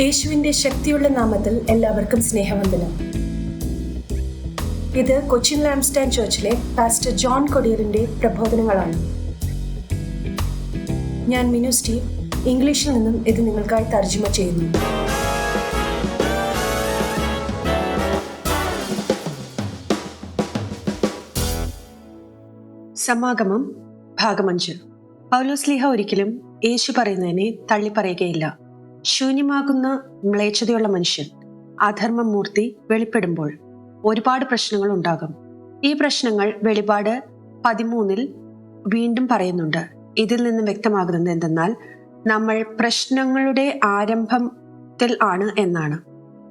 യേശുവിന്റെ ശക്തിയുള്ള നാമത്തിൽ എല്ലാവർക്കും സ്നേഹവന്ദനം. ഇത് കൊച്ചിൻ ലാംസ്റ്റാൻ ചർച്ചിലെ പാസ്റ്റർ ജോൺ കൊടിയറിന്റെ പ്രബോധനങ്ങളാണ്. ഞാൻ മിനു സ്റ്റീവ് ഇംഗ്ലീഷിൽ നിന്നും ഇത് നിങ്ങൾക്കായി തർജമ ചെയ്യുന്നു. സമാഗമം ഭാഗമഞ്ച് പൗലോസ്ലിഹ ഒരിക്കലും യേശു പറയുന്നതിനെ തള്ളിപ്പറയുകയില്ല. ശൂന്യമാകുന്ന മ്ലേച്ഛതയുള്ള മനുഷ്യൻ അധർമ്മ മൂർത്തി വെളിപ്പെടുമ്പോൾ ഒരുപാട് പ്രശ്നങ്ങൾ ഉണ്ടാകും. ഈ പ്രശ്നങ്ങൾ വെളിപാട് പതിമൂന്നിൽ വീണ്ടും പറയുന്നുണ്ട്. ഇതിൽ നിന്ന് വ്യക്തമാകുന്നത് എന്തെന്നാൽ നമ്മൾ പ്രശ്നങ്ങളുടെ ആരംഭത്തിൽ ആണ് എന്നാണ്.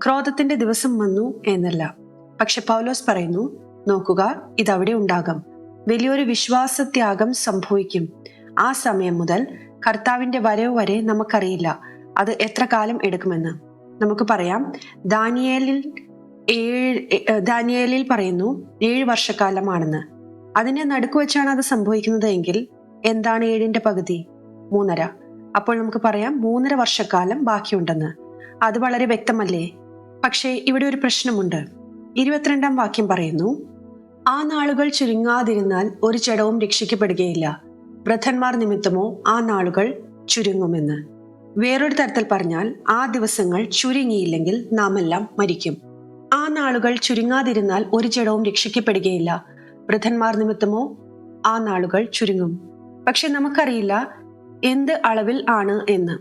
ക്രോധത്തിന്റെ ദിവസം വന്നു എന്നല്ല. പക്ഷെ പൗലോസ് പറയുന്നു നോക്കുക ഇതവിടെ ഉണ്ടാകും. വലിയൊരു വിശ്വാസത്യാഗം സംഭവിക്കും. ആ സമയം മുതൽ കർത്താവിന്റെ വരവ് വരെ നമുക്കറിയില്ല. അത് എത്ര കാലം എടുക്കുമെന്ന്. നമുക്ക് പറയാം. ദാനിയേലിൽ ഏഴ് ദാനിയേലിൽ പറയുന്നു ഏഴ് വർഷക്കാലമാണെന്ന്. അതിനെ നടുക്ക് വെച്ചാണ് അത് സംഭവിക്കുന്നത് എങ്കിൽ എന്താണ് ഏഴിന്റെ പകുതി? മൂന്നര. അപ്പോൾ നമുക്ക് പറയാം മൂന്നര വർഷക്കാലം ബാക്കിയുണ്ടെന്ന്. അത് വളരെ വ്യക്തമല്ലേ? പക്ഷേ ഇവിടെ ഒരു പ്രശ്നമുണ്ട്. ഇരുപത്തിരണ്ടാം വാക്യം പറയുന്നു ആ നാളുകൾ ചുരുങ്ങാതിരുന്നാൽ ഒരു ജഡവും രക്ഷിക്കപ്പെടുകയില്ല. വൃദ്ധന്മാർ നിമിത്തമോ ആ നാളുകൾ ചുരുങ്ങുമെന്ന്. വേറൊരു തരത്തിൽ പറഞ്ഞാൽ ആ ദിവസങ്ങൾ ചുരുങ്ങിയില്ലെങ്കിൽ നാം എല്ലാം മരിക്കും. ആ നാളുകൾ ചുരുങ്ങാതിരുന്നാൽ ഒരു ജഡവും രക്ഷിക്കപ്പെടുകയില്ല. വൃദ്ധന്മാർ നിമിത്തമോ ആ നാളുകൾ ചുരുങ്ങും. പക്ഷെ നമുക്കറിയില്ല എന്ത് അളവിൽ ആണ് എന്ന്.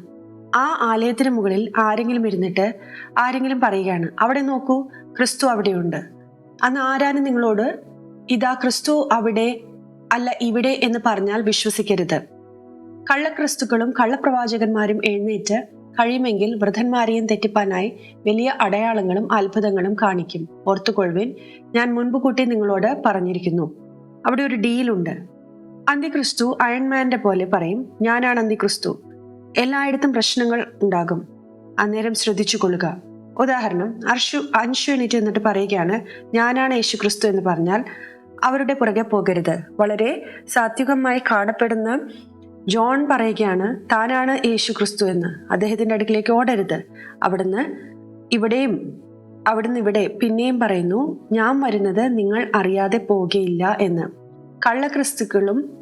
ആ ആലയത്തിന് മുകളിൽ ആരെങ്കിലും ഇരുന്നിട്ട് ആരെങ്കിലും പറയുകയാണ് അവിടെ നോക്കൂ ക്രിസ്തു അവിടെയുണ്ട്. അന്ന് ആരാനും നിങ്ങളോട് ഇതാ ക്രിസ്തു അവിടെ അല്ല ഇവിടെ എന്ന് പറഞ്ഞാൽ വിശ്വസിക്കരുത്. കള്ളക്രിസ്തുക്കളും കള്ളപ്രവാചകന്മാരും എഴുന്നേറ്റ് കഴിയുമെങ്കിൽ വൃദ്ധന്മാരെയും തെറ്റിപ്പാനായി വലിയ അടയാളങ്ങളും അത്ഭുതങ്ങളും കാണിക്കും. ഓർത്തുകൊള്ളുവിൻ ഞാൻ മുൻപ് കൂട്ടി നിങ്ങളോട് പറഞ്ഞിരിക്കുന്നു. അവിടെ ഒരു ഡീലുണ്ട്. അന്തിക്രിസ്തു അയൺമാന്റെ പോലെ പറയും ഞാനാണ് അന്തിക്രിസ്തു. എല്ലായിടത്തും പ്രശ്നങ്ങൾ ഉണ്ടാകും. അന്നേരം ശ്രദ്ധിച്ചു കൊള്ളുക ഉദാഹരണം അർഷു അൻഷു എണീറ്റ് എന്നിട്ട് പറയുകയാണ് ഞാനാണ് യേശു ക്രിസ്തു എന്ന് പറഞ്ഞാൽ അവരുടെ പുറകെ പോകരുത്. വളരെ സാത്വികമായി കാണപ്പെടുന്ന ജോൺ പറയുകയാണ് താനാണ് യേശു ക്രിസ്തു എന്ന്. അദ്ദേഹത്തിന്റെ അടുക്കിലേക്ക് ഓടരുത്. അവിടുന്ന് ഇവിടെയും അവിടുന്ന് ഇവിടെ പിന്നെയും പറയുന്നു ഞാൻ വരുന്നത് നിങ്ങൾ അറിയാതെ പോകുകയില്ല എന്ന്. കള്ളക്രിസ്തുക്കളും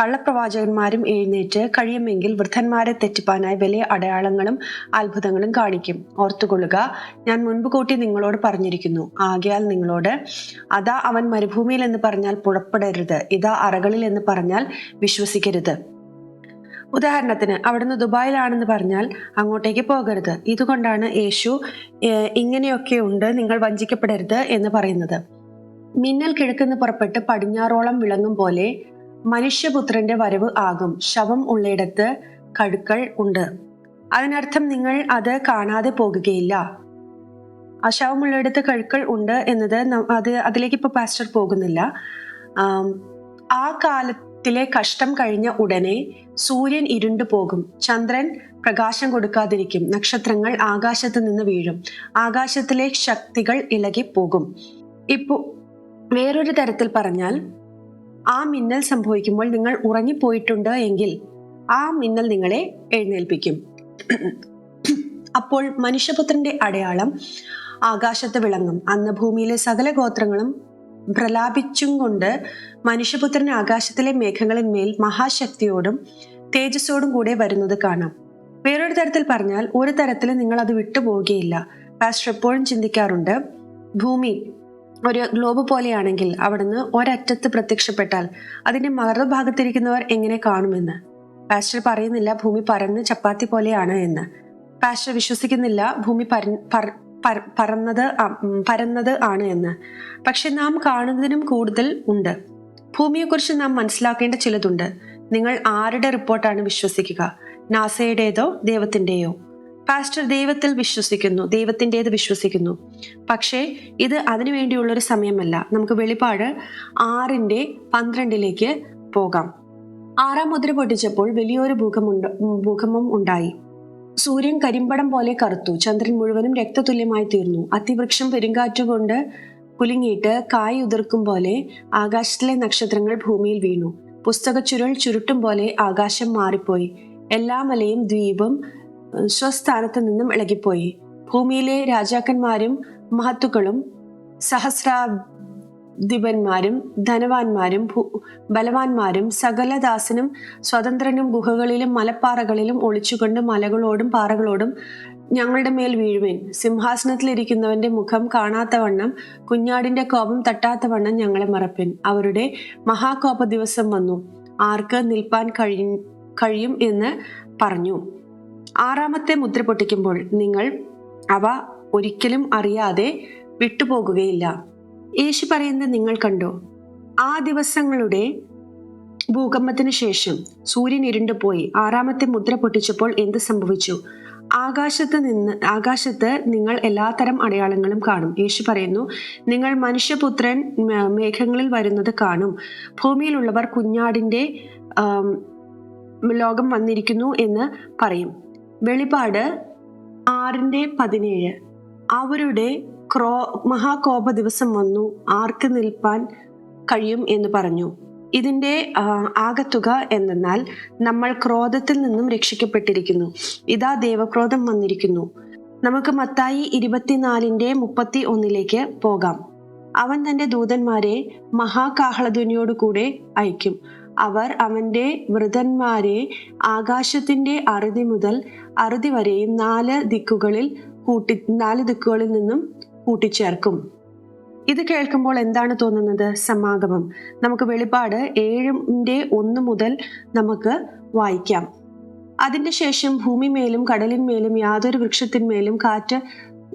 കള്ളപ്രവാചകന്മാരും എഴുന്നേറ്റ് കഴിയുമെങ്കിൽ വൃദ്ധന്മാരെ തെറ്റിപ്പാനായി വലിയ അടയാളങ്ങളും അത്ഭുതങ്ങളും കാണിക്കും. ഓർത്തുകൊള്ളുക ഞാൻ മുൻപ് കൂട്ടി നിങ്ങളോട് പറഞ്ഞിരിക്കുന്നു. ആകയാൽ നിങ്ങളോട് അതാ അവൻ മരുഭൂമിയിൽ എന്ന് പറഞ്ഞാൽ പുറപ്പെടരുത്. ഇതാ അറകളിൽ എന്ന് പറഞ്ഞാൽ വിശ്വസിക്കരുത്. ഉദാഹരണത്തിന് അവിടുന്ന് ദുബായിലാണെന്ന് പറഞ്ഞാൽ അങ്ങോട്ടേക്ക് പോകരുത്. ഇതുകൊണ്ടാണ് യേശു ഇങ്ങനെയൊക്കെ ഉണ്ട് നിങ്ങൾ വഞ്ചിക്കപ്പെടരുത് എന്ന് പറയുന്നത്. മിന്നൽ കിഴക്കുന്ന് പുറപ്പെട്ട് പടിഞ്ഞാറോളം വിളങ്ങും പോലെ മനുഷ്യപുത്രന്റെ വരവ് ആകും. ശവം ഉള്ളയിടത്ത് കഴുക്കൾ ഉണ്ട്. അതിനർത്ഥം നിങ്ങൾ അത് കാണാതെ പോകുകയില്ല. ആ ശവമുള്ളിടത്ത് കഴുക്കൾ ഉണ്ട് എന്നത് അത് അതിലേക്ക് ഇപ്പൊ പാസ്റ്റർ പോകുന്നില്ല. ആ ആ കാലത്തിലെ കഷ്ടം കഴിഞ്ഞ ഉടനെ സൂര്യൻ ഇരുണ്ടു പോകും. ചന്ദ്രൻ പ്രകാശം കൊടുക്കാതിരിക്കും. നക്ഷത്രങ്ങൾ ആകാശത്ത് നിന്ന് വീഴും. ആകാശത്തിലെ ശക്തികൾ ഇളകി പോകും. ഇപ്പോ വേറൊരു തരത്തിൽ പറഞ്ഞാൽ ആ മിന്നൽ സംഭവിക്കുമ്പോൾ നിങ്ങൾ ഉറങ്ങിപ്പോയിട്ടുണ്ട് എങ്കിൽ ആ മിന്നൽ നിങ്ങളെ എഴുന്നേൽപ്പിക്കും. അപ്പോൾ മനുഷ്യപുത്രന്റെ അടയാളം ആകാശത്ത് വിളങ്ങും. അന്ന് ഭൂമിയിലെ സകല ഗോത്രങ്ങളും പ്രലാപിച്ചും കൊണ്ട് മനുഷ്യപുത്രൻ ആകാശത്തിലെ മേഘങ്ങളിന്മേൽ മഹാശക്തിയോടും തേജസ്സോടും കൂടെ വരുന്നത് കാണാം. വേറൊരു തരത്തിൽ പറഞ്ഞാൽ ഒരു തരത്തിൽ നിങ്ങൾ അത് വിട്ടുപോകുകയില്ല പാസ്റ്റർ എപ്പോഴും ചിന്തിക്കാറുണ്ട് ഭൂമി ഒരു ഗ്ലോബ് പോലെയാണെങ്കിൽ അവിടുന്ന് ഒരറ്റത്ത് പ്രത്യക്ഷപ്പെട്ടാൽ അതിന്റെ മറുഭാഗത്തിരിക്കുന്നവർ എങ്ങനെ കാണുമെന്ന്? പാസ്റ്റർ പറയുന്നില്ല ഭൂമി പരന്ന് ചപ്പാത്തി പോലെയാണ് എന്ന്. പാസ്റ്റർ വിശ്വസിക്കുന്നില്ല ഭൂമി പറന്നത് പരന്നത് ആണ് എന്ന്. പക്ഷെ നാം കാണുന്നതിനും കൂടുതൽ ഉണ്ട്. ഭൂമിയെക്കുറിച്ച് നാം മനസ്സിലാക്കേണ്ട ചിലതുണ്ട്. നിങ്ങൾ ആരുടെ റിപ്പോർട്ടാണ് വിശ്വസിക്കുക? നാസയുടേതോ ദൈവത്തിന്റെയോ? പാസ്റ്റർ ദൈവത്തിൽ വിശ്വസിക്കുന്നു ദൈവത്തിന്റെത് വിശ്വസിക്കുന്നു. പക്ഷേ ഇത് അതിനു വേണ്ടിയുള്ളൊരു സമയമല്ല. നമുക്ക് വെളിപാട് ആറിന്റെ പന്ത്രണ്ടിലേക്ക് പോകാം. ആറാം മുദ്ര പൊട്ടിച്ചപ്പോൾ വലിയൊരു ഭൂകമുണ്ട് ഭൂകമ്പം ഉണ്ടായി. സൂര്യൻ കരിമ്പടം പോലെ കറുത്തു. ചന്ദ്രൻ മുഴുവനും രക്തതുല്യമായി തീർന്നു. അതിവൃക്ഷം പെരുങ്കാറ്റുകൊണ്ട് കുലുങ്ങിയിട്ട് കായ് ഉതിർക്കും പോലെ ആകാശത്തിലെ നക്ഷത്രങ്ങൾ ഭൂമിയിൽ വീണു. പുസ്തക ചുരുൾ ചുരുട്ടും പോലെ ആകാശം മാറിപ്പോയി. എല്ലാ മലയും ദ്വീപും സ്വസ്ഥാനത്ത് നിന്നും ഇളകിപ്പോയി. ഭൂമിയിലെ രാജാക്കന്മാരും മഹത്തുക്കളും സഹസ്രാധിപന്മാരും ധനവാന്മാരും ബലവാന്മാരും സകലദാസനും സ്വതന്ത്രനും ഗുഹകളിലും മലപ്പാറകളിലും ഒളിച്ചുകൊണ്ട് മലകളോടും പാറകളോടും ഞങ്ങളുടെ മേൽ വീഴുവേൻ. സിംഹാസനത്തിലിരിക്കുന്നവന്റെ മുഖം കാണാത്തവണ്ണം കുഞ്ഞാടിന്റെ കോപം തട്ടാത്തവണ്ണം ഞങ്ങളെ മറപ്പിൻ. അവരുടെ മഹാകോപ ദിവസം വന്നു. ആർക്ക് നിൽപ്പാൻ കഴിയും കഴിയും എന്ന് പറഞ്ഞു. ആറാമത്തെ മുദ്ര പൊട്ടിക്കുമ്പോൾ നിങ്ങൾ അവ ഒരിക്കലും അറിയാതെ വിട്ടുപോകുകയില്ല. യേശു പറയുന്നത് നിങ്ങൾ കണ്ടോ? ആ ദിവസങ്ങളുടെ ഭൂകമ്പത്തിന് ശേഷം സൂര്യൻ ഇരുണ്ടുപോയി ആറാമത്തെ മുദ്ര പൊട്ടിച്ചപ്പോൾ എന്ത് സംഭവിച്ചു? ആകാശത്ത് നിന്ന് ആകാശത്ത് നിങ്ങൾ എല്ലാത്തരം അടയാളങ്ങളും കാണും. യേശു പറയുന്നു നിങ്ങൾ മനുഷ്യപുത്രൻ മേഘങ്ങളിൽ വരുന്നത് കാണും. ഭൂമിയിലുള്ളവർ കുഞ്ഞാടിന്റെ ലോകം വന്നിരിക്കുന്നു എന്ന് പറയും. വെളിപാട് ആറിന്റെ പതിനേഴ്. അവരുടെ ക്രോ മഹാകോപ ദിവസം വന്നു. ആർക്ക് നിൽപ്പാൻ കഴിയും എന്ന് പറഞ്ഞു. ഇതിന്റെ ആ, ആകത്തുക എന്തെന്നാൽ നമ്മൾ ക്രോധത്തിൽ നിന്നും രക്ഷിക്കപ്പെട്ടിരിക്കുന്നു. ഇതാ ദേവക്രോധം വന്നിരിക്കുന്നു. നമുക്ക് മത്തായി ഇരുപത്തിനാലിന്റെ മുപ്പത്തി ഒന്നിലേക്ക് പോകാം. അവൻ തന്റെ ദൂതന്മാരെ മഹാകാഹളധ്വനിയോട് കൂടെ അയക്കും. അവർ അവന്റെ വൃതന്മാരെ ആകാശത്തിന്റെ അറുതി മുതൽ അറുതി വരെയും നാല് ദിക്കുകളിൽ കൂട്ടി നാല് ദിക്കുകളിൽ നിന്നും കൂട്ടിച്ചേർക്കും. ഇത് കേൾക്കുമ്പോൾ എന്താണ് തോന്നുന്നത്? സമാഗമം. നമുക്ക് വെളിപാട് ഏഴിന്റെ ഒന്ന് മുതൽ നമുക്ക് വായിക്കാം. അതിന്റെ ശേഷം ഭൂമിമേലും കടലിന്മേലും യാതൊരു വൃക്ഷത്തിന്മേലും കാറ്റ്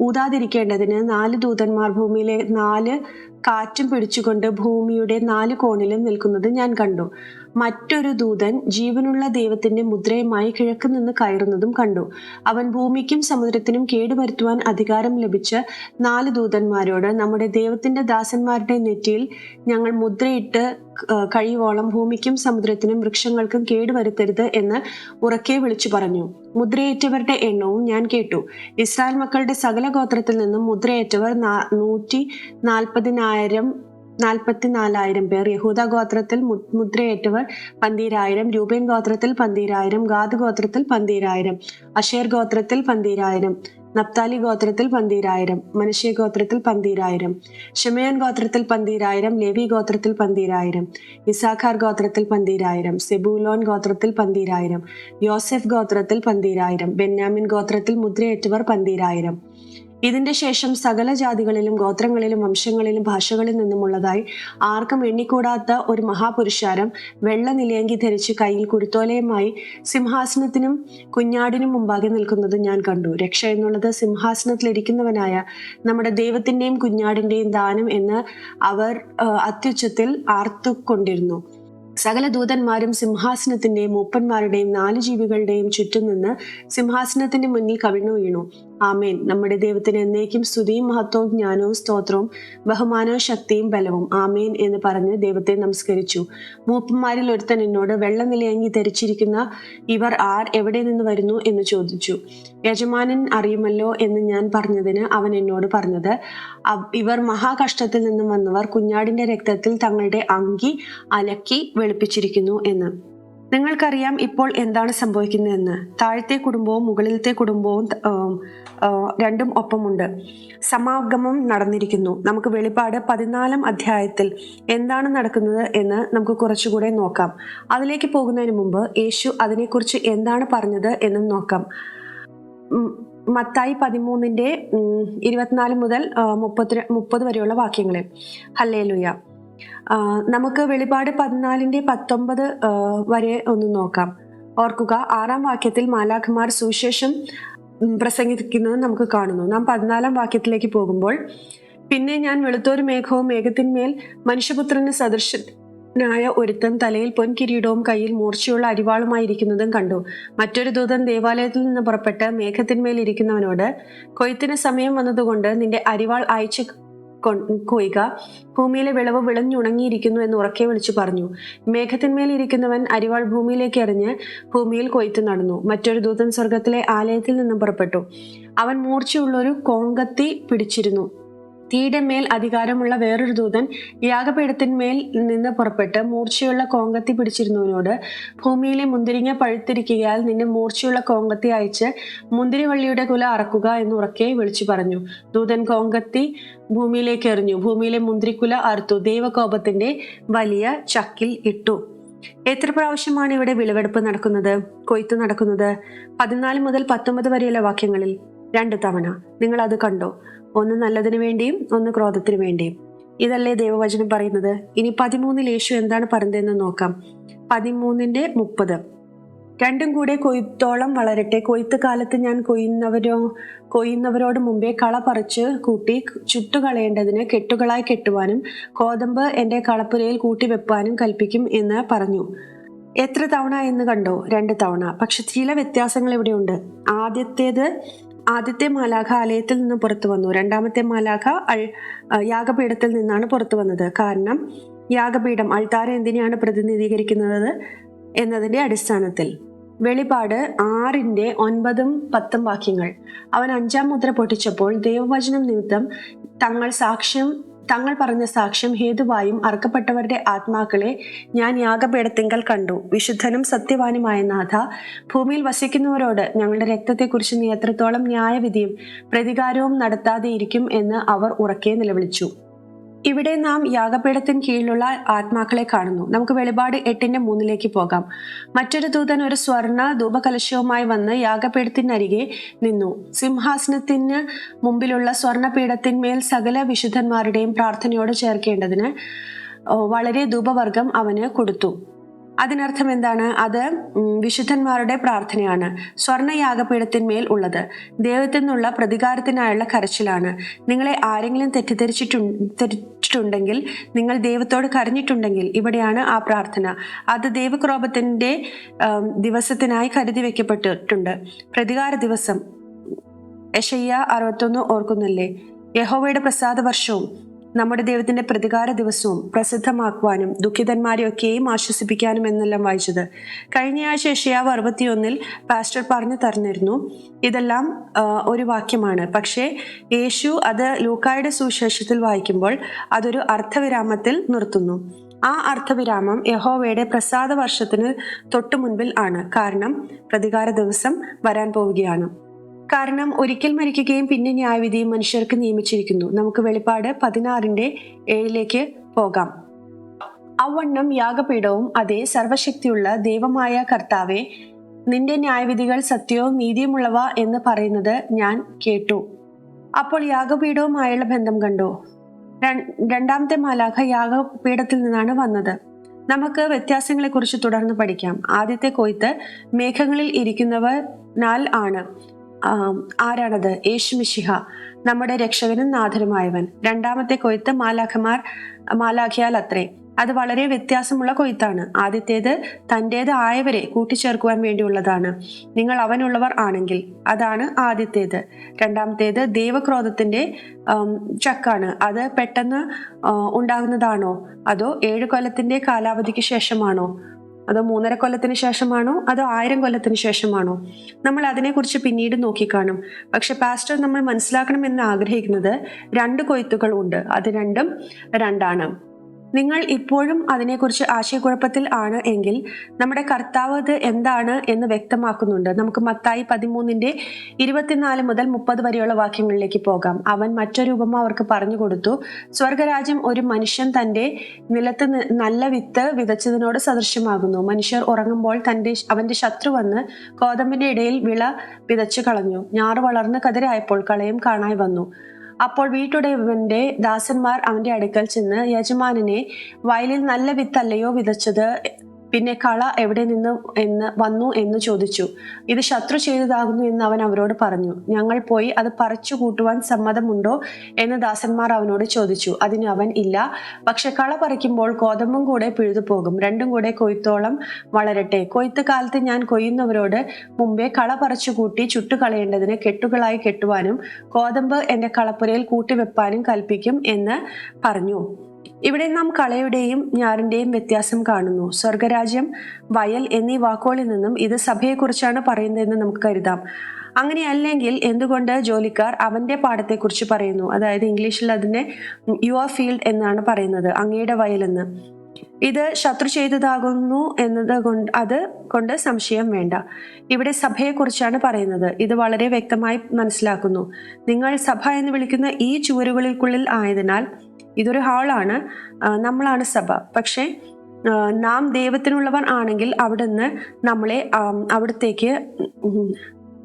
ഊതാതിരിക്കേണ്ടതിന് നാല് ദൂതന്മാർ ഭൂമിയിലെ നാല് കാറ്റും പിടിച്ചുകൊണ്ട് ഭൂമിയുടെ നാല് കോണിലും നിൽക്കുന്നത് ഞാൻ കണ്ടു. മറ്റൊരു ദൂതൻ ജീവനുള്ള ദൈവത്തിന്റെ മുദ്രയുമായി കിഴക്ക് നിന്ന് കയറുന്നതും കണ്ടു. അവൻ ഭൂമിക്കും സമുദ്രത്തിനും കേടുവരുത്തുവാൻ അധികാരം ലഭിച്ച നാല് ദൂതന്മാരോട് നമ്മുടെ ദൈവത്തിന്റെ ദാസന്മാരുടെ നെറ്റിയിൽ ഞങ്ങൾ മുദ്രയിട്ട് കഴിയുവോളം ഭൂമിക്കും സമുദ്രത്തിനും വൃക്ഷങ്ങൾക്കും കേടുവരുത്തരുത് എന്ന് ഉറക്കെ വിളിച്ചു പറഞ്ഞു. മുദ്രയേറ്റവരുടെ എണ്ണവും ഞാൻ കേട്ടു. ഇസ്രായേൽ മക്കളുടെ സകല ഗോത്രത്തിൽ നിന്നും മുദ്രയേറ്റവർ നൂറ്റി നാൽപ്പതിനായിരം നാൽപ്പത്തിനാലായിരം പേർ യഹൂദ ഗോത്രത്തിൽ മുദ്രയേറ്റവർ പന്തീരായിരം രൂപേൻ ഗോത്രത്തിൽ പന്തീരായിരം ഗാദ് ഗോത്രത്തിൽ പന്തീരായിരം അഷേർ ഗോത്രത്തിൽ പന്തീരായിരം നപ്താലി ഗോത്രത്തിൽ പന്തീരായിരം മനുഷ്യ ഗോത്രത്തിൽ പന്തീരായിരം ഷിമയൻ ഗോത്രത്തിൽ പന്തീരായിരം ലേവി ഗോത്രത്തിൽ പന്തീരായിരം ഇസാഖാർ ഗോത്രത്തിൽ പന്തീരായിരം സെബൂലോൻ ഗോത്രത്തിൽ പന്തീരായിരം യോസെഫ് ഗോത്രത്തിൽ പന്തീരായിരം ബെന്യാമിൻ ഗോത്രത്തിൽ മുദ്രയേറ്റവർ പന്തീരായിരം ഇതിന്റെ ശേഷം സകല ജാതികളിലും ഗോത്രങ്ങളിലും വംശങ്ങളിലും ഭാഷകളിൽ നിന്നുമുള്ളതായി ആർക്കും എണ്ണിക്കൂടാത്ത ഒരു മഹാപുരുഷാരം വെള്ള നിലയങ്കി ധരിച്ച് കയ്യിൽ കുരുത്തോലയുമായി സിംഹാസനത്തിനും കുഞ്ഞാടിനും മുമ്പാകെ നിൽക്കുന്നത് ഞാൻ കണ്ടു. രക്ഷ എന്നുള്ളത് സിംഹാസനത്തിലിരിക്കുന്നവനായ നമ്മുടെ ദൈവത്തിന്റെയും കുഞ്ഞാടിന്റെയും ദാനം എന്ന് അവർ അത്യുച്ചത്തിൽ ആർത്തുകൊണ്ടിരുന്നു. സകല ദൂതന്മാരും സിംഹാസനത്തിന്റെയും മൂപ്പന്മാരുടെയും നാല് ജീവികളുടെയും ചുറ്റും നിന്ന് സിംഹാസനത്തിന്റെ മുന്നിൽ കവിണ്ണു വീണു. ആമേൻ. നമ്മുടെ ദൈവത്തിന് എന്നേക്കും സ്തുതിയും മഹത്വവും ജ്ഞാനവും സ്തോത്രവും ബഹുമാനവും ശക്തിയും ബലവും. ആമേൻ എന്ന് പറഞ്ഞ് ദൈവത്തെ നമസ്കരിച്ചു. മൂപ്പന്മാരിൽ ഒരുത്തൻ എന്നോട് വെള്ള നിലയങ്ങി ധരിച്ചിരിക്കുന്ന ഇവർ ആർ? എവിടെ നിന്ന് വരുന്നു? എന്ന് ചോദിച്ചു. യജമാനൻ അറിയുമല്ലോ എന്ന് ഞാൻ പറഞ്ഞതിന് അവൻ എന്നോട് പറഞ്ഞത് "അവ- ഇവർ മഹാകഷ്ടത്തിൽ നിന്നും വന്നവർ കുഞ്ഞാടിന്റെ രക്തത്തിൽ തങ്ങളുടെ അങ്കി അലക്കി വെളുപ്പിച്ചിരിക്കുന്നു എന്ന്. നിങ്ങൾക്കറിയാം ഇപ്പോൾ എന്താണ് സംഭവിക്കുന്നതെന്ന്. താഴത്തെ കുടുംബവും മുകളിലത്തെ കുടുംബവും രണ്ടും ഒപ്പമുണ്ട്. സമാഗമം നടന്നിരിക്കുന്നു. നമുക്ക് വെളിപ്പാട് പതിനാലാം അധ്യായത്തിൽ എന്താണ് നടക്കുന്നത് എന്ന് നമുക്ക് കുറച്ചുകൂടെ നോക്കാം. അതിലേക്ക് പോകുന്നതിന് മുമ്പ് യേശു അതിനെക്കുറിച്ച് എന്താണ് പറഞ്ഞത് എന്നും നോക്കാം. മത്തായി പതിമൂന്നിന്റെ ഉം, ഇരുപത്തിനാല് മുതൽ മുപ്പത്തി മുപ്പത് വരെയുള്ള വാക്യങ്ങളിൽ ഹല്ലേലുയ. നമുക്ക് വെളിപാട് പതിനാലിന്റെ പത്തൊമ്പത് വരെ ഒന്ന് നോക്കാം. ഓർക്കുക ആറാം വാക്യത്തിൽ മാലാഖമാർ സുവിശേഷം പ്രസംഗിക്കുന്നത് നമുക്ക് കാണുന്നു. നാം പതിനാലാം വാക്യത്തിലേക്ക് പോകുമ്പോൾ പിന്നെ ഞാൻ വെളുത്തൊരു മേഘവും മേഘത്തിന്മേൽ മനുഷ്യപുത്രന് സദൃശനായ ഒരുത്തൻ തലയിൽ പൊൻകിരീടവും കയ്യിൽ മൂർച്ചയുള്ള അരിവാളുമായിരിക്കുന്നതും കണ്ടു. മറ്റൊരു ദൂതൻ ദേവാലയത്തിൽ നിന്ന് പുറപ്പെട്ട് മേഘത്തിന്മേൽ ഇരിക്കുന്നവനോട് കൊയ്ത്തിന് സമയം വന്നതുകൊണ്ട് നിന്റെ അരിവാൾ അയച്ചു കൊയ്യുക ഭൂമിയിലെ വിളവ് വിളഞ്ഞുണങ്ങിയിരിക്കുന്നു എന്ന് ഉറക്കെ വിളിച്ചു പറഞ്ഞു. മേഘത്തിന്മേൽ ഇരിക്കുന്നവൻ അരിവാൾ ഭൂമിയിലേക്ക് എറിഞ്ഞ് ഭൂമിയിൽ കൊയ്ത്ത് നടന്നു. മറ്റൊരു ദൂതൻ സ്വർഗത്തിലെ ആലയത്തിൽ നിന്നും പുറപ്പെട്ടു. അവൻ മൂർച്ചയുള്ളൊരു കോങ്കത്തി പിടിച്ചിരുന്നു. തീയുടെ മേൽ അധികാരമുള്ള വേറൊരു ദൂതൻ യാഗപീഠത്തിന്മേൽ നിന്ന് പുറപ്പെട്ട് മൂർച്ചയുള്ള കോങ്കത്തി പിടിച്ചിരുന്നവനോട് ഭൂമിയിലെ മുന്തിരിങ്ങ പഴുത്തിരിക്കുകയാൽ നിന്നെ മൂർച്ചയുള്ള കോങ്കത്തി അയച്ച് മുന്തിരിവള്ളിയുടെ കുല അറക്കുക എന്ന് ഉറക്കെ വിളിച്ചു പറഞ്ഞു. ദൂതൻ കോങ്കത്തി ഭൂമിയിലേക്ക് എറിഞ്ഞു. ഭൂമിയിലെ മുന്തിരിക്കുല അറുത്തു. ദൈവകോപത്തിന്റെ വലിയ ചക്കിൽ ഇട്ടു. എത്ര പ്രാവശ്യമാണ് ഇവിടെ വിളവെടുപ്പ് നടക്കുന്നത്? കൊയ്ത്ത് നടക്കുന്നത്? പതിനാല് മുതൽ പത്തൊമ്പത് വരെയുള്ള വാക്യങ്ങളിൽ രണ്ട് തവണ. നിങ്ങൾ അത് കണ്ടോ? ഒന്ന് നല്ലതിനു വേണ്ടിയും ഒന്ന് ക്രോധത്തിനു വേണ്ടിയും. ഇതല്ലേ ദൈവവചനം പറയുന്നത്? ഇനി പതിമൂന്നിൽ യേശു എന്താണ് പറയുന്നതെന്ന് നോക്കാം. പതിമൂന്നിന്റെ മുപ്പത്. രണ്ടും കൂടെ കൊയ്ത്തോളം വളരട്ടെ. കൊയ്ത്ത് കാലത്ത് ഞാൻ കൊയ്യുന്നവരോ കൊയ്യുന്നവരോട് മുമ്പേ കള പറിച്ച് കൂട്ടി ചുട്ടുകളയേണ്ടതിന് കെട്ടുകളായി കെട്ടുവാനും കോതമ്പ് എന്റെ കളപ്പുരയിൽ കൂട്ടി വെപ്പാനും കൽപ്പിക്കും എന്ന് പറഞ്ഞു. എത്ര തവണ എന്ന് കണ്ടോ? രണ്ട് തവണ. പക്ഷെ ചില വ്യത്യാസങ്ങൾ ഇവിടെയുണ്ട്. ആദ്യത്തേത് ആദ്യത്തെ മാലാഖ ആലയത്തിൽ നിന്ന് പുറത്തു വന്നു. രണ്ടാമത്തെ മാലാഖ യാഗപീഠത്തിൽ നിന്നാണ് പുറത്തു വന്നത്. കാരണം യാഗപീഠം അൾത്താര എന്തിനെയാണ് പ്രതിനിധീകരിക്കുന്നത് എന്നതിന്റെ അടിസ്ഥാനത്തിൽ. വെളിപാട് ആറിന്റെ ഒൻപതും പത്തും വാക്യങ്ങൾ. അവൻ അഞ്ചാം മുദ്ര പൊട്ടിച്ചപ്പോൾ ദൈവവചനം നിമിത്തം തങ്ങൾ സാക്ഷ്യം തങ്ങൾ പറഞ്ഞ സാക്ഷ്യം ഹേതുവായും അർക്കപ്പെട്ടവരുടെ ആത്മാക്കളെ ഞാൻ യാഗപീഠത്തിങ്കൽ കണ്ടു. വിശുദ്ധനും സത്യവാനുമായ നാഥ ഭൂമിയിൽ വസിക്കുന്നവരോട് ഞങ്ങളുടെ രക്തത്തെക്കുറിച്ച് നീ എത്രത്തോളം ന്യായവിധിയും പ്രതികാരവും നടത്താതെയിരിക്കും എന്ന് അവർ ഉറക്കെ നിലവിളിച്ചു. ഇവിടെ നാം യാഗപീഠത്തിന് കീഴിലുള്ള ആത്മാക്കളെ കാണുന്നു. നമുക്ക് വെളിപാട് എട്ടിന്റെ മൂന്നിലേക്ക് പോകാം. മറ്റൊരു ദൂതൻ ഒരു സ്വർണ ധൂപകലശവുമായി വന്ന് യാഗപീഠത്തിനരികെ നിന്നു. സിംഹാസനത്തിന് മുമ്പിലുള്ള സ്വർണപീഠത്തിന്മേൽ സകല വിശുദ്ധന്മാരുടെയും പ്രാർത്ഥനയോട് ചേർക്കേണ്ടതിന് വളരെ ധൂപവർഗം അവന് കൊടുത്തു. അതിനർത്ഥം എന്താണ്? അത് വിശുദ്ധന്മാരുടെ പ്രാർത്ഥനയാണ്. സ്വർണ യാഗപീഠത്തിന്മേൽ ഉള്ളത്. ദൈവത്തിൽ നിന്നുള്ള പ്രതികാരത്തിനായുള്ള കരച്ചിലാണ്. നിങ്ങളെ ആരെങ്കിലും തെറ്റിദ്ധരിച്ചിട്ടു തെറ്റിച്ചിട്ടുണ്ടെങ്കിൽ നിങ്ങൾ ദൈവത്തോട് കരഞ്ഞിട്ടുണ്ടെങ്കിൽ ഇവിടെയാണ് ആ പ്രാർത്ഥന. അത് ദൈവക്രോപത്തിന്റെ ദിവസത്തിനായി കരുതി വെക്കപ്പെട്ടിട്ടുണ്ട്. പ്രതികാര ദിവസം. യശയ്യ അറുപത്തൊന്ന് ഓർക്കുന്നില്ലേ? യഹോവയുടെ പ്രസാദ വർഷവും നമ്മുടെ ദൈവത്തിന്റെ പ്രതികാര ദിവസവും പ്രസിദ്ധമാക്കുവാനും ദുഃഖിതന്മാരെയൊക്കെയും ആശ്വസിപ്പിക്കാനും എന്നെല്ലാം വായിച്ചത്. കഴിഞ്ഞയാഴ്ച ഏഷ്യാവ് അറുപത്തിയൊന്നിൽ പാസ്റ്റർ പറഞ്ഞു തന്നിരുന്നു ഇതെല്ലാം ഒരു വാക്യമാണ്. പക്ഷേ യേശു അത് ലൂക്കായുടെ സുവിശേഷത്തിൽ വായിക്കുമ്പോൾ അതൊരു അർത്ഥവിരാമത്തിൽ നിർത്തുന്നു. ആ അർത്ഥവിരാമം യഹോവയുടെ പ്രസാദ വർഷത്തിന് തൊട്ടു മുൻപിൽ ആണ്. കാരണം പ്രതികാര ദിവസം വരാൻ പോവുകയാണ്. കാരണം ഒരിക്കൽ മരിക്കുകയും പിന്നെ ന്യായവിധിയും മനുഷ്യർക്ക് നിയമിച്ചിരിക്കുന്നു. നമുക്ക് വെളിപ്പാട് പതിനാറിന്റെ ഏഴിലേക്ക് പോകാം. അവണ്ണം യാഗപീഠവും അതേ സർവശക്തിയുള്ള ദൈവമായ കർത്താവെ നിന്റെ ന്യായവിധികൾ സത്യവും നീതിയുമുള്ളവ എന്ന് പറയുന്നത് ഞാൻ കേട്ടു. അപ്പോൾ യാഗപീഠവുമായുള്ള ബന്ധം കണ്ടു? രണ്ടാമത്തെ മാലാഖ യാഗപീഠത്തിൽ നിന്നാണ് വന്നത്. നമുക്ക് വ്യത്യാസങ്ങളെക്കുറിച്ച് തുടർന്ന് പഠിക്കാം. ആദ്യത്തെ കൊയ്ത്ത് മേഘങ്ങളിൽ ഇരിക്കുന്നവർ നാൽ ആണ്. ആരാണത്? യേശു മിശിഹ. നമ്മുടെ രക്ഷകനും നാഥനുമായവൻ. രണ്ടാമത്തെ കൊയ്ത്ത് മാലാഖമാർ മാലാഖിയാൽ അത്രേ. അത് വളരെ വ്യത്യാസമുള്ള കൊയ്ത്താണ്. ആദ്യത്തേത് തന്റേത് ആയവരെ കൂട്ടിച്ചേർക്കുവാൻ വേണ്ടിയുള്ളതാണ്. നിങ്ങൾ അവനുള്ളവർ ആണെങ്കിൽ അതാണ് ആദ്യത്തേത്. രണ്ടാമത്തേത് ദൈവക്രോധത്തിന്റെ ചക്കാണ്. അത് പെട്ടെന്ന് ഉണ്ടാകുന്നതാണോ? അതോ ഏഴ് കൊല്ലത്തിന്റെ കാലാവധിക്ക് ശേഷമാണോ? അതോ മൂന്നര കൊല്ലത്തിന് ശേഷമാണോ? അതോ ആയിരം കൊല്ലത്തിന് ശേഷമാണോ? നമ്മൾ അതിനെക്കുറിച്ച് പിന്നീട് നോക്കിക്കാണും. പക്ഷെ പാസ്റ്റർ നമ്മൾ മനസ്സിലാക്കണം എന്ന് ആഗ്രഹിക്കുന്നത് രണ്ട് കൊയ്ത്തുകൾ ഉണ്ട്. അത് രണ്ടും രണ്ടാണ്. നിങ്ങൾ ഇപ്പോഴും അതിനെക്കുറിച്ച് ആശയക്കുഴപ്പത്തിൽ ആണ് എങ്കിൽ നമ്മുടെ കർത്താവ് അത് എന്താണ് എന്ന് വ്യക്തമാക്കുന്നുണ്ട്. നമുക്ക് മത്തായി പതിമൂന്നിന്റെ ഇരുപത്തിനാല് മുതൽ മുപ്പത് വരെയുള്ള വാക്യങ്ങളിലേക്ക് പോകാം. അവൻ മറ്റൊരു ഉപമ അവർക്ക് പറഞ്ഞു കൊടുത്തു. സ്വർഗരാജ്യം ഒരു മനുഷ്യൻ തന്റെ നിലത്ത് നല്ല വിത്ത് വിതച്ചതിനോട് സദൃശ്യമാകുന്നു. മനുഷ്യർ ഉറങ്ങുമ്പോൾ തന്റെ അവന്റെ ശത്രു വന്ന് കോതമ്പിന്റെ ഇടയിൽ വിള വിതച്ചു കളഞ്ഞു. ഞാറ് വളർന്ന് കതിരായപ്പോൾ കളയും കാണായി വന്നു. അപ്പോൾ വീട്ടുടയവന്റെ ദാസന്മാർ അവന്റെ അടുക്കൽ ചെന്ന് യജമാനനെ വയലിൽ നല്ല വിത്തല്ലയോ വിതച്ചത്? പിന്നെ കള എവിടെ നിന്ന് എന്ന് വന്നു എന്ന് ചോദിച്ചു. ഇത് ശത്രു ചെയ്തതാകുന്നു എന്ന് അവൻ അവരോട് പറഞ്ഞു. ഞങ്ങൾ പോയി അത് പറിച്ചു കൂട്ടുവാൻ സമ്മതമുണ്ടോ എന്ന് ദാസന്മാർ അവനോട് ചോദിച്ചു. അതിന് അവൻ ഇല്ല. പക്ഷെ കള പറിക്കുമ്പോൾ കോതമ്പും കൂടെ പിഴുതു പോകും. രണ്ടും കൂടെ കൊയ്ത്തോളം വളരട്ടെ. കൊയ്ത്ത് കാലത്ത് ഞാൻ കൊയ്യുന്നവരോട് മുമ്പേ കള പറിച്ചു കൂട്ടി ചുട്ടുകളയേണ്ടതിന് കെട്ടുകളായി കെട്ടുവാനും കോതമ്പ് എന്റെ കളപ്പുരയിൽ കൂട്ടിവെപ്പാനും കൽപ്പിക്കും എന്ന് പറഞ്ഞു. ഇവിടെ നാം കളയുടെയും ഞാറിന്റെയും വ്യത്യാസം കാണുന്നു. സ്വർഗരാജ്യം വയൽ എന്നീ വാക്കുകളിൽ നിന്നും ഇത് സഭയെക്കുറിച്ചാണ് പറയുന്നതെന്ന് നമുക്ക് കരുതാം. അങ്ങനെയല്ലെങ്കിൽ എന്തുകൊണ്ട് ജോലിക്കാർ അവന്റെ പാടത്തെക്കുറിച്ച് പറയുന്നു? അതായത് ഇംഗ്ലീഷിൽ അതിനെ യുവർ ഫീൽഡ് എന്നാണ് പറയുന്നത് അങ്ങയുടെ വയലെന്ന്. ഇത് ശത്രു ചെയ്തതാകുന്നു എന്നത് കൊണ്ട് അത് കൊണ്ട് സംശയം വേണ്ട. ഇവിടെ സഭയെക്കുറിച്ചാണ് പറയുന്നത്. ഇത് വളരെ വ്യക്തമായി മനസ്സിലാക്കുന്നു. നിങ്ങൾ സഭ എന്ന് വിളിക്കുന്ന ഈ ചുവരുകൾക്കുള്ളിൽ ആയതിനാൽ ഇതൊരു ഹാളാണ്. നമ്മളാണ് സഭ. പക്ഷേ നാം ദൈവത്തിനുള്ളവർ ആണെങ്കിൽ അവിടുന്ന് നമ്മളെ അവിടത്തേക്ക്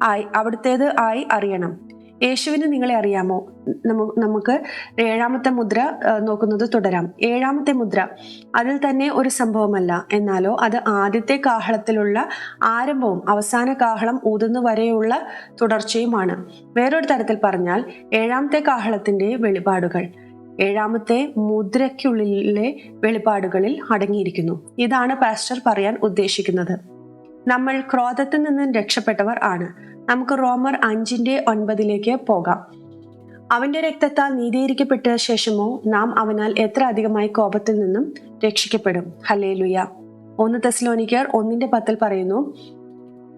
ആയി അവിടുത്തേത് ആയി അറിയണം. യേശുവിന് നിങ്ങളെ അറിയാമോ? നമു- നമുക്ക് ഏഴാമത്തെ മുദ്ര നോക്കുന്നത് തുടരാം. ഏഴാമത്തെ മുദ്ര അതിൽ തന്നെ ഒരു സംഭവമല്ല. എന്നാലോ അത് ആദ്യത്തെ കാഹളത്തിലുള്ള ആരംഭവും അവസാന കാഹളം ഊതുന്നു വരെയുള്ള തുടർച്ചയുമാണ്. വേറൊരു തരത്തിൽ പറഞ്ഞാൽ ഏഴാമത്തെ കാഹളത്തിന്റെ വെളിപാടുകൾ ഏഴാമത്തെ മുദ്രയ്ക്കുള്ളിലെ വെളിപാടുകളിൽ അടങ്ങിയിരിക്കുന്നു. ഇതാണ് പാസ്റ്റർ പറയാൻ ഉദ്ദേശിക്കുന്നത്. നമ്മൾ ക്രോധത്തിൽ നിന്നും രക്ഷപ്പെട്ടവർ ആണ്. നമുക്ക് റോമർ അഞ്ചിന്റെ ഒൻപതിലേക്ക് പോകാം. അവന്റെ രക്തത്താൽ നീതീകരിക്കപ്പെട്ട ശേഷമോ നാം അവനാൽ എത്ര അധികമായി കോപത്തിൽ നിന്നും രക്ഷിക്കപ്പെടും? ഹലേ ലുയ ഒന്ന് തെസ്ലോനിക്കർ ഒന്നിന്റെ പത്തിൽ പറയുന്നു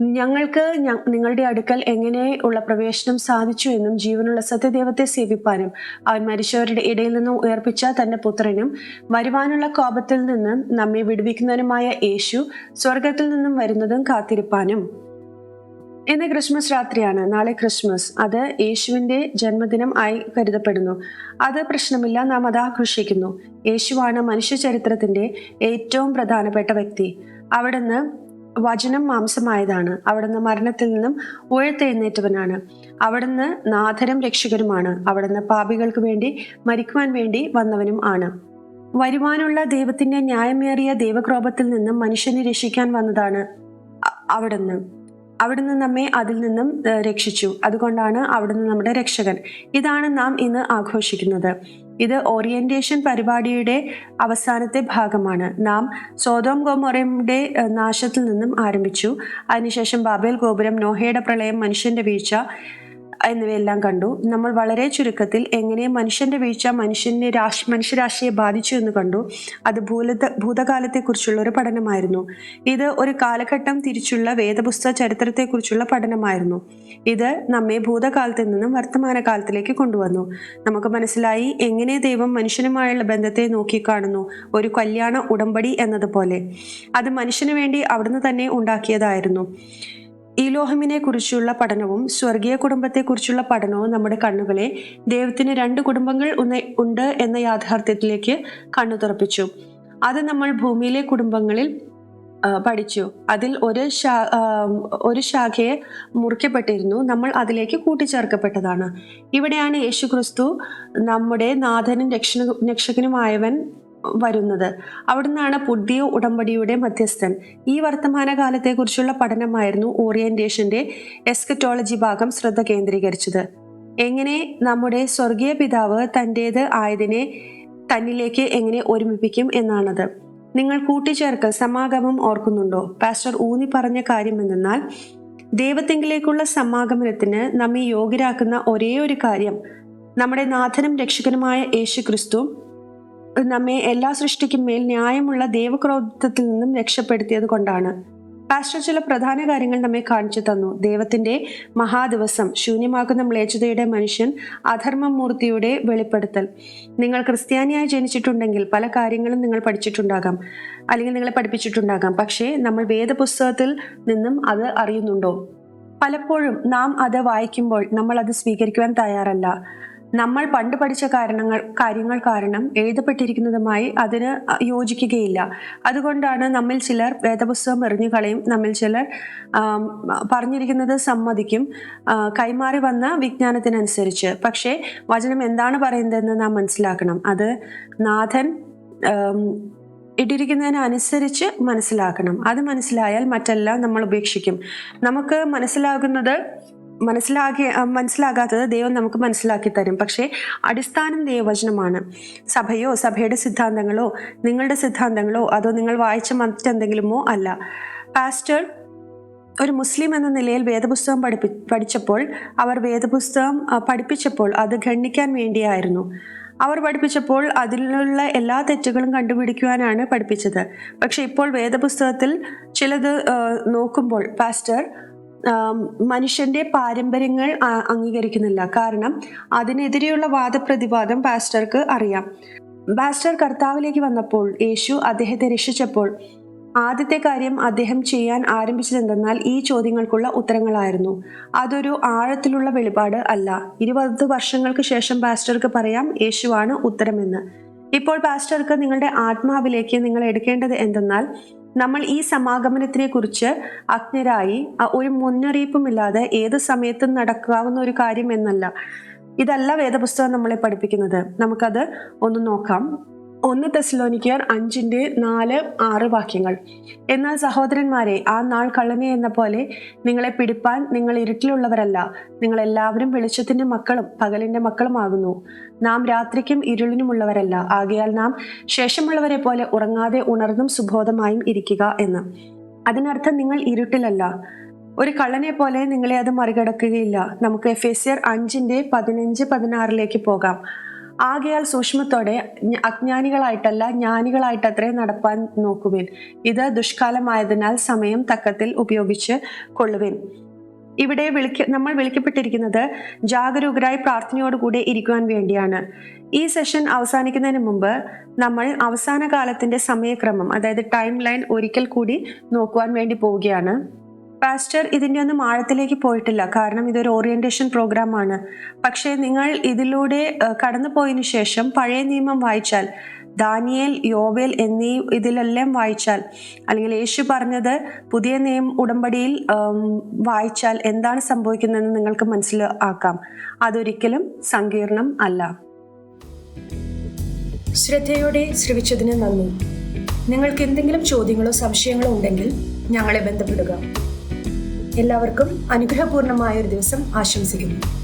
ഞങ്ങൾക്ക് നിങ്ങളുടെ അടുക്കൽ എങ്ങനെ ഉള്ള പ്രവേശനം സാധിച്ചു എന്നും ജീവനുള്ള സത്യദൈവത്തെ സേവിപ്പാനും അവൻ മരിച്ചവരുടെ ഇടയിൽ നിന്നും ഉയർപ്പിച്ച തന്റെ പുത്രനും വരുവാനുള്ള കോപത്തിൽ നിന്ന് നമ്മെ വിടുവിക്കുന്നതിനുമായ യേശു സ്വർഗത്തിൽ നിന്നും വരുന്നതും കാത്തിരിപ്പാനും. ഇന്ന് ക്രിസ്മസ് രാത്രിയാണ്. നാളെ ക്രിസ്മസ്. അത് യേശുവിന്റെ ജന്മദിനം ആയി കരുതപ്പെടുന്നു. അത് പ്രശ്നമില്ല. നാം അത് ആഘോഷിക്കുന്നു. യേശുവാണ് മനുഷ്യ ഏറ്റവും പ്രധാനപ്പെട്ട വ്യക്തി. അവിടുന്ന് വചനം മാംസമായതാണ്. അവിടുന്ന് മരണത്തിൽ നിന്നും ഉയർത്തെഴുന്നേറ്റവനാണ് അവിടുന്ന് നാഥരം രക്ഷകരുമാണ്. അവിടുന്ന് പാപികൾക്ക് വേണ്ടി മരിക്കുവാൻ വേണ്ടി വന്നവനും ആണ്. വരുവാനുള്ള ദൈവത്തിന്റെ ന്യായമേറിയ ദൈവക്രോപത്തിൽ നിന്നും മനുഷ്യനെ രക്ഷിക്കാൻ വന്നതാണ് അവിടുന്ന്. അവിടുന്ന് നമ്മെ അതിൽ നിന്നും രക്ഷിച്ചു. അതുകൊണ്ടാണ് അവിടുന്ന് നമ്മുടെ രക്ഷകൻ. ഇതാണ് നാം ഇന്ന് ആഘോഷിക്കുന്നത്. ഇത് ഓറിയന്റേഷൻ പരിപാടിയുടെ അവസാനത്തെ ഭാഗമാണ്. നാം സോതോം ഗോമോറയുടെ നാശത്തിൽ നിന്നും ആരംഭിച്ചു. അതിനുശേഷം ബാബേൽ ഗോപുരം നോഹയുടെ പ്രളയം മനുഷ്യന്റെ വീഴ്ച എന്നിവയെല്ലാം കണ്ടു. നമ്മൾ വളരെ ചുരുക്കത്തിൽ എങ്ങനെ മനുഷ്യന്റെ വീഴ്ച മനുഷ്യനെ രാശി മനുഷ്യരാശിയെ ബാധിച്ചു എന്ന് കണ്ടു. അത് ഭൂലത ഭൂതകാലത്തെക്കുറിച്ചുള്ള ഒരു പഠനമായിരുന്നു. ഇത് ഒരു കാലഘട്ടം തിരിച്ചുള്ള വേദപുസ്തക ചരിത്രത്തെക്കുറിച്ചുള്ള പഠനമായിരുന്നു. ഇത് നമ്മെ ഭൂതകാലത്തിൽ നിന്നും വർത്തമാനകാലത്തിലേക്ക് കൊണ്ടുവന്നു. നമുക്ക് മനസ്സിലായി എങ്ങനെ ദൈവം മനുഷ്യനുമായുള്ള ബന്ധത്തെ നോക്കിക്കാണുന്നു. ഒരു കല്യാണ ഉടമ്പടി എന്നതുപോലെ. അത് മനുഷ്യന് വേണ്ടി അവിടുന്ന് തന്നെ ഉണ്ടാക്കിയതായിരുന്നു. ഈലോഹമിനെ കുറിച്ചുള്ള പഠനവും സ്വർഗീയ കുടുംബത്തെക്കുറിച്ചുള്ള പഠനവും നമ്മുടെ കണ്ണുകളെ ദൈവത്തിന് രണ്ട് കുടുംബങ്ങൾ ഉണ്ട് എന്ന യാഥാർത്ഥ്യത്തിലേക്ക് കണ്ണു തുറപ്പിച്ചു അത് നമ്മൾ ഭൂമിയിലെ കുടുംബങ്ങളിൽ പഠിച്ചു. അതിൽ ഒരു ശാ ഒരു ശാഖയെ മുറിക്കപ്പെട്ടിരുന്നു. നമ്മൾ അതിലേക്ക് കൂട്ടിച്ചേർക്കപ്പെട്ടതാണ്. ഇവിടെയാണ് യേശു ക്രിസ്തു നമ്മുടെ നാഥനും രക്ഷണ രക്ഷകനുമായവൻ വരുന്നത്. അവിടുന്നാണ് പുതിയ ഉടമ്പടിയുടെ മധ്യസ്ഥൻ. ഈ വർത്തമാന വർത്തമാനകാലത്തെക്കുറിച്ചുള്ള പഠനമായിരുന്നു ഓറിയന്റേഷന്റെ എസ്കറ്റോളജി ഭാഗം ശ്രദ്ധ കേന്ദ്രീകരിച്ചത്. എങ്ങനെ നമ്മുടെ സ്വർഗീയ പിതാവ് തന്റേത് ആയതിനെ തന്നിലേക്ക് എങ്ങനെ ഒരുമിപ്പിക്കും എന്നാണത്. നിങ്ങൾ കൂട്ടിച്ചേർക്കൽ സമാഗമം ഓർക്കുന്നുണ്ടോ? പാസ്റ്റർ ഊന്നി പറഞ്ഞ കാര്യം എന്തെന്നാൽ ദൈവത്തെങ്കിലേക്കുള്ള സമാഗമനത്തിന് നമ്മെ യോഗ്യരാക്കുന്ന ഒരേ ഒരു കാര്യം നമ്മുടെ നാഥനും രക്ഷകനുമായ യേശു ക്രിസ്തു നമ്മെ എല്ലാ സൃഷ്ടിക്കും മേൽ ന്യായമുള്ള ദൈവക്രോധത്തിൽ നിന്നും രക്ഷപ്പെടുത്തിയത് കൊണ്ടാണ്. പാസ്റ്റർ ചില പ്രധാന കാര്യങ്ങൾ നമ്മെ കാണിച്ചു തന്നു. ദൈവത്തിന്റെ മഹാദിവസം ശൂന്യമാക്കുന്ന മ്ലേച്ഛതയുടെ മനുഷ്യൻ അധർമ്മമൂർത്തിയുടെ വെളിപ്പെടുത്തൽ. നിങ്ങൾ ക്രിസ്ത്യാനിയായി ജനിച്ചിട്ടുണ്ടെങ്കിൽ പല കാര്യങ്ങളും നിങ്ങൾ പഠിച്ചിട്ടുണ്ടാകാം. അല്ലെങ്കിൽ നിങ്ങളെ പഠിപ്പിച്ചിട്ടുണ്ടാകാം. പക്ഷേ നമ്മൾ വേദപുസ്തകത്തിൽ നിന്നും അത് അറിയുന്നുണ്ടോ? പലപ്പോഴും നാം അത് വായിക്കുമ്പോൾ നമ്മൾ അത് സ്വീകരിക്കുവാൻ തയ്യാറല്ല. നമ്മൾ പണ്ട് പഠിച്ച കാരണങ്ങൾ കാര്യങ്ങൾ കാരണം എഴുതപ്പെട്ടിരിക്കുന്നതുമായി അതിന് യോജിക്കുകയില്ല. അതുകൊണ്ടാണ് നമ്മിൽ ചിലർ വേദപുസ്തകം എറിഞ്ഞു കളയും നമ്മിൽ ചിലർ പറഞ്ഞിരിക്കുന്നത് സമ്മതിക്കും കൈമാറി വന്ന വിജ്ഞാനത്തിനനുസരിച്ച്. പക്ഷേ വചനം എന്താണ് പറയുന്നതെന്ന് നാം മനസ്സിലാക്കണം. അത് നാഥൻ ഇട്ടിരിക്കുന്നതിനനുസരിച്ച് മനസ്സിലാക്കണം. അത് മനസ്സിലായാൽ മറ്റെല്ലാം നമ്മൾ ഉപേക്ഷിക്കും. നമുക്ക് മനസ്സിലാകുന്നത് മനസ്സിലാക്കി ആ, മനസ്സിലാകാത്തത് ദൈവം നമുക്ക് മനസ്സിലാക്കി തരും. പക്ഷേ അടിസ്ഥാനം ദൈവവചനമാണ്. സഭയോ സഭയുടെ സിദ്ധാന്തങ്ങളോ നിങ്ങളുടെ സിദ്ധാന്തങ്ങളോ അതോ നിങ്ങൾ വായിച്ച മറ്റെന്തെങ്കിലുമോ അല്ല. പാസ്റ്റർ ഒരു മുസ്ലിം എന്ന നിലയിൽ വേദപുസ്തകം പഠിപ്പി പഠിച്ചപ്പോൾ അവർ വേദപുസ്തകം പഠിപ്പിച്ചപ്പോൾ അത് ഖണ്ഡിക്കാൻ വേണ്ടിയായിരുന്നു. അവർ പഠിപ്പിച്ചപ്പോൾ അതിലുള്ള എല്ലാ തെറ്റുകളും കണ്ടുപിടിക്കുവാനാണ് പഠിപ്പിച്ചത്. പക്ഷെ ഇപ്പോൾ വേദപുസ്തകത്തിൽ ചിലത് നോക്കുമ്പോൾ പാസ്റ്റർ മനുഷ്യന്റെ പാരമ്പര്യങ്ങൾ അംഗീകരിക്കുന്നില്ല. കാരണം അതിനെതിരെയുള്ള വാദപ്രതിവാദം പാസ്റ്റർക്ക് അറിയാം. പാസ്റ്റർ കർത്താവിലേക്ക് വന്നപ്പോൾ യേശു അദ്ദേഹത്തെ രക്ഷിച്ചപ്പോൾ ആദ്യത്തെ കാര്യം അദ്ദേഹം ചെയ്യാൻ ആരംഭിച്ചതെന്തെന്നാൽ ഈ ചോദ്യങ്ങൾക്കുള്ള ഉത്തരങ്ങളായിരുന്നു. അതൊരു ആഴത്തിലുള്ള വെളിപാട് അല്ല. ഇരുപത് വർഷങ്ങൾക്ക് ശേഷം പാസ്റ്റർക്ക് പറയാം യേശുവാണ് ഉത്തരമെന്ന്. ഇപ്പോൾ പാസ്റ്റർക്ക് നിങ്ങളുടെ ആത്മാവിലേക്ക് നിങ്ങൾ എടുക്കേണ്ടത് എന്തെന്നാൽ നമ്മൾ ഈ സമാഗമനത്തിനെ കുറിച്ച് അജ്ഞരായി ഒരു മുന്നറിയിപ്പുമില്ലാതെ ഏത് സമയത്തും നടക്കാവുന്ന ഒരു കാര്യം എന്നല്ല. ഇതല്ല വേദപുസ്തകം നമ്മളെ പഠിപ്പിക്കുന്നത്. നമുക്കത് ഒന്ന് നോക്കാം. ഒന്ന് തെസ്ലോനിക്കർ അഞ്ചിന്റെ നാല് ആറ് വാക്യങ്ങൾ. എന്നാൽ സഹോദരന്മാരെ ആ നാൾ കള്ളനെ എന്ന പോലെ നിങ്ങളെ പിടിപ്പാൻ നിങ്ങൾ ഇരുട്ടിലുള്ളവരല്ല. നിങ്ങൾ എല്ലാവരും വെളിച്ചത്തിന്റെ മക്കളും പകലിന്റെ മക്കളുമാകുന്നു നാം രാത്രിക്കും ഇരുളിനുമുള്ളവരല്ല ആകയാൽ നാം ശേഷമുള്ളവരെ പോലെ ഉറങ്ങാതെ ഉണർന്നും സുബോധമായും ഇരിക്കുക എന്ന്. അതിനർത്ഥം നിങ്ങൾ ഇരുട്ടിലല്ല. ഒരു കള്ളനെ പോലെ നിങ്ങളെ അത് മറികടക്കുകയില്ല. നമുക്ക് എഫ് എസ് എഫേസ്യർ അഞ്ചിന്റെ പതിനഞ്ച് പതിനാറിലേക്ക് പോകാം. ആകയാൽ സൂക്ഷ്മത്തോടെ അജ്ഞാനികളായിട്ടല്ല ജ്ഞാനികളായിട്ടത്രേ നടപ്പാൻ നോക്കുവിൻ. ഇത് ദുഷ്കാലമായതിനാൽ സമയം തക്കത്തിൽ ഉപയോഗിച്ച് കൊള്ളുവിൻ. ഇവിടെ വിളിക്ക നമ്മൾ വിളിക്കപ്പെട്ടിരിക്കുന്നത് ജാഗരൂകരായി പ്രാർത്ഥനയോടുകൂടി ഇരിക്കുവാൻ വേണ്ടിയാണ്. ഈ സെഷൻ അവസാനിക്കുന്നതിന് മുമ്പ് നമ്മൾ അവസാന കാലത്തിന്റെ സമയക്രമം അതായത് ടൈം ലൈൻ ഒരിക്കൽ കൂടി നോക്കുവാൻ വേണ്ടി പോവുകയാണ്. പാസ്റ്റർ ഇതിന്റെ ഒന്നും ആഴത്തിലേക്ക് പോയിട്ടില്ല. കാരണം ഇതൊരു ഓറിയന്റേഷൻ പ്രോഗ്രാം ആണ്. പക്ഷേ നിങ്ങൾ ഇതിലൂടെ കടന്നു പോയതിനു ശേഷം പഴയ നിയമം വായിച്ചാൽ ദാനിയേൽ യോവേൽ എന്നീ ഇതിലെല്ലാം വായിച്ചാൽ അല്ലെങ്കിൽ യേശു പറഞ്ഞത് പുതിയ നിയമ ഉടമ്പടിയിൽ വായിച്ചാൽ എന്താണ് സംഭവിക്കുന്നതെന്ന് നിങ്ങൾക്ക് മനസ്സിലാക്കാം. അതൊരിക്കലും സങ്കീർണം അല്ല. ശ്രദ്ധയോടെ ശ്രവിച്ചതിന് നന്ദി. നിങ്ങൾക്ക് എന്തെങ്കിലും ചോദ്യങ്ങളോ സംശയങ്ങളോ ഉണ്ടെങ്കിൽ ഞങ്ങളെ ബന്ധപ്പെടുക. എല്ലാവർക്കും അനുഗ്രഹപൂർണമായ ഒരു ദിവസം ആശംസിക്കുന്നു.